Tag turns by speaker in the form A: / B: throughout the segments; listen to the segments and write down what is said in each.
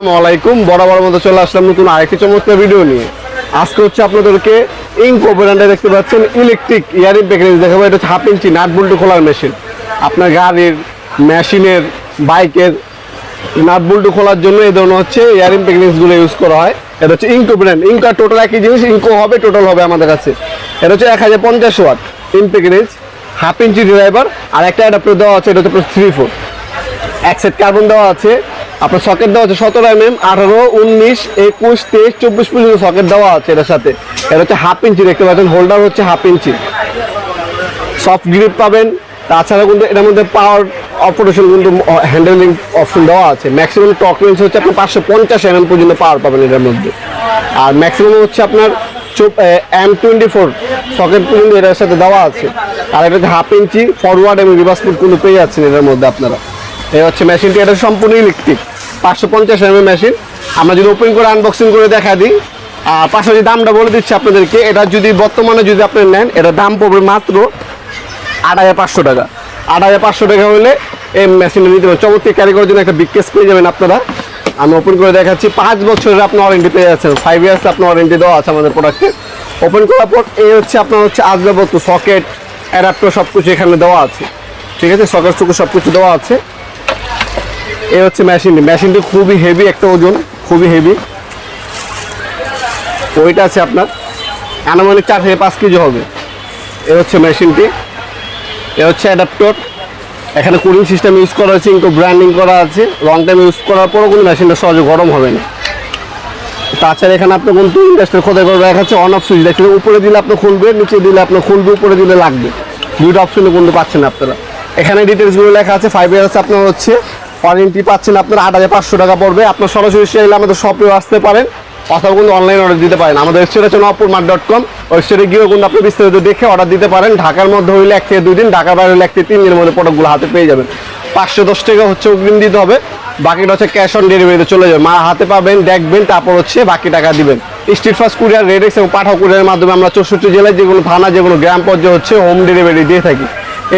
A: আসসালামাইকুম বরাবর মতো চলে আসলাম নতুন আরেকটি চমৎকার ভিডিও নিয়ে। আজকে হচ্ছে আপনাদেরকে ইনকো ব্র্যান্ডে দেখতে পাচ্ছেন ইলেকট্রিক ইয়ারিং প্যাকেজ দেখাবো, এটা হচ্ছে হাফ ইঞ্চি নাট খোলার মেশিন আপনার গাড়ির মেশিনের বাইকের নাট বল্টু খোলার জন্য এই ধরনের হচ্ছে ইয়ারিং প্যাকেজগুলো ইউজ করা হয়। এটা হচ্ছে ইনকো ব্র্যান্ড ইনকা টোটাল একই জিনিস ইনকো হবে টোটাল হবে আমাদের কাছে। এটা হচ্ছে এক হাজার পঞ্চাশ watt in package half inch driver আর একটা অ্যাডাপ্টার দেওয়া আছে, এটা হচ্ছে থ্রি ফোর এক সেট কার্বন দেওয়া আছে। আপনার সকেট দেওয়া আছে সতেরো এম এম আঠারো, উনিশ, একুশ, তেইশ, চব্বিশ পর্যন্ত সকেট দেওয়া আছে এটার সাথে। এটা হচ্ছে হাফ ইঞ্চি দেখতে পাচ্ছেন হোল্ডার হচ্ছে হাফ ইঞ্চি সফট গ্রিপ পাবেন, তাছাড়া কিন্তু এটার মধ্যে পাওয়ার অপারেশন কিন্তু হ্যান্ডেলিং অপশন দেওয়া আছে। ম্যাক্সিমাম টক রেঞ্জ হচ্ছে আপনার পাঁচশো পঞ্চাশ এম এম পর্যন্ত পাওয়ার পাবেন এটার মধ্যে। আর ম্যাক্সিমাম হচ্ছে আপনার এম টোয়েন্টি ফোর সকেট পর্যন্ত এটার সাথে দেওয়া আছে। আর এটা হচ্ছে হাফ ইঞ্চি ফরওয়ার্ড এবং রিভার্স ফুড কিন্তু পেয়ে যাচ্ছেন এটার মধ্যে আপনারা। এই হচ্ছে মেশিনটি এটা সম্পূর্ণ ইলেকট্রিক পাঁচশো পঞ্চাশ এম মেশিন আমরা যদি ওপেন করে আনবক্সিং করে দেখা দিই। আর পাশাপাশি দামটা বলে দিচ্ছি আপনাদেরকে, এটা যদি বর্তমানে যদি আপনি নেন, এটা দাম পড়বে মাত্র আট হাজার পাঁচশো টাকা। আট হাজার পাঁচশো টাকা হলে এই মেশিনটা নিতে পারেন চমৎকার ক্যারি করার জন্য একটা বিগ কেস পেয়ে যাবেন আপনারা। আমি ওপেন করে দেখাচ্ছি, পাঁচ বছরের আপনার ওয়ারেন্টি পেয়ে যাচ্ছেন। ফাইভ ইয়ার্স আপনার ওয়ারেন্টি দেওয়া আছে আমাদের প্রোডাক্টে ওপেন করার পর এই হচ্ছে আপনার হচ্ছে আসবাবপত্র সকেট অ্যাডাপ্টার সব কিছু এখানে দেওয়া আছে। ঠিক আছে? সকেট সুকেট সব কিছু দেওয়া আছে। এই হচ্ছে মেশিনটি মেশিনটি খুবই হেভি একটা ওজন, খুবই হেভি ওইটা আছে আপনার, আনুমানিক চার থেকে পাঁচ কেজি হবে। এ হচ্ছে মেশিনটি এ হচ্ছে অ্যাডাপ্টর এখানে কুলিং সিস্টেম ইউজ করা হয়েছে ইনকো ব্র্যান্ডিং করা আছে। লং টাইম ইউজ করার পরও কিন্তু মেশিনটা সহজে গরম হবে না। তাছাড়া এখানে আপনার কিন্তু ইন্ডাস্ট্রির খোদাই করে রাখা আছে অন অফ সুইচ দেখছেন উপরে দিলে আপনি খুলবে, নিচে দিলে আপনার খুলবে, উপরে দিলে লাগবে। দুইটা অপশনে কিন্তু পাচ্ছেন আপনারা। এখানে ডিটেলসগুলো লেখা আছে ফাইভ ইয়ার্স আপনার হচ্ছে ওয়ারেন্টি পাচ্ছেন আপনার আট হাজার পাঁচশো টাকা পড়বে। আপনার সরাসরি চাইলে আমাদের শপেও আসতে পারেন। অথবা কিন্তু অনলাইন অর্ডার দিতে পারেন। আমাদের ওয়েবসাইট হচ্ছে নপুর মার্ট ডট কম ওয়েবসাইটে গিয়েও কিন্তু আপনি বিস্তারিত দেখে অর্ডার দিতে পারেন। ঢাকার মধ্যে হইলে এক থেকে দুই দিন, ঢাকার বাইরে হলে এক থেকে তিন দিনের মধ্যে প্রোডাক্টগুলো হাতে পেয়ে যাবেন। পাঁচশো দশ টাকা হচ্ছে অগ্রিম দিতে হবে। বাকিটা হচ্ছে ক্যাশ অন ডেলিভারিতে চলে যাবে। মা হাতে পাবেন, দেখবেন, তারপর হচ্ছে বাকি টাকা দিবেন। স্ট্রিট ফাস্ট কুরিয়ার রেডেক্স এবং পাঠাও কুরিয়ারের মাধ্যমে আমরা চৌষট্টি জেলায় যেগুলো থানা যেগুলো গ্রাম পর্যায়ে হচ্ছে হোম ডেলিভারি দিয়ে থাকি।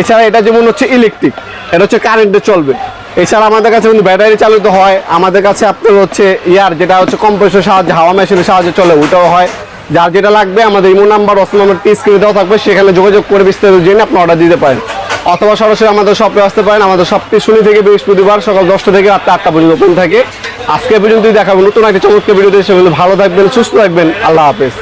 A: এছাড়া এটা যেমন হচ্ছে ইলেকট্রিক এটা হচ্ছে কারেন্টে চলবে। এছাড়া আমাদের কাছে কিন্তু ব্যাটারি চালিত হয়। আমাদের কাছে আপনার হচ্ছে ইয়ার, যেটা হচ্ছে কম্প্রেসর সাহায্যে, হাওয়া মেশিনের সাহায্যে চলে ওটাও হয়। যার যেটা লাগবে, আমাদের ইমো নাম্বার অস নাম্বার টি স্ক্রিনে দেওয়া থাকবে, সেখানে যোগাযোগ করে বিস্তারিত জেনে আপনি অর্ডার দিতে পারেন। অথবা সরাসরি আমাদের শপে আসতে পারেন। আমাদের শপটি শনি থেকে বৃহস্পতিবার সকাল দশটা থেকে রাত্রে আটটা পর্যন্ত ওপেন থাকে। আজকে পর্যন্তই দেখাবো নতুন একটা চমৎকার ভিডিও দিয়ে সেগুলো ভালো থাকবেন, সুস্থ থাকবেন। আল্লাহ হাফেজ।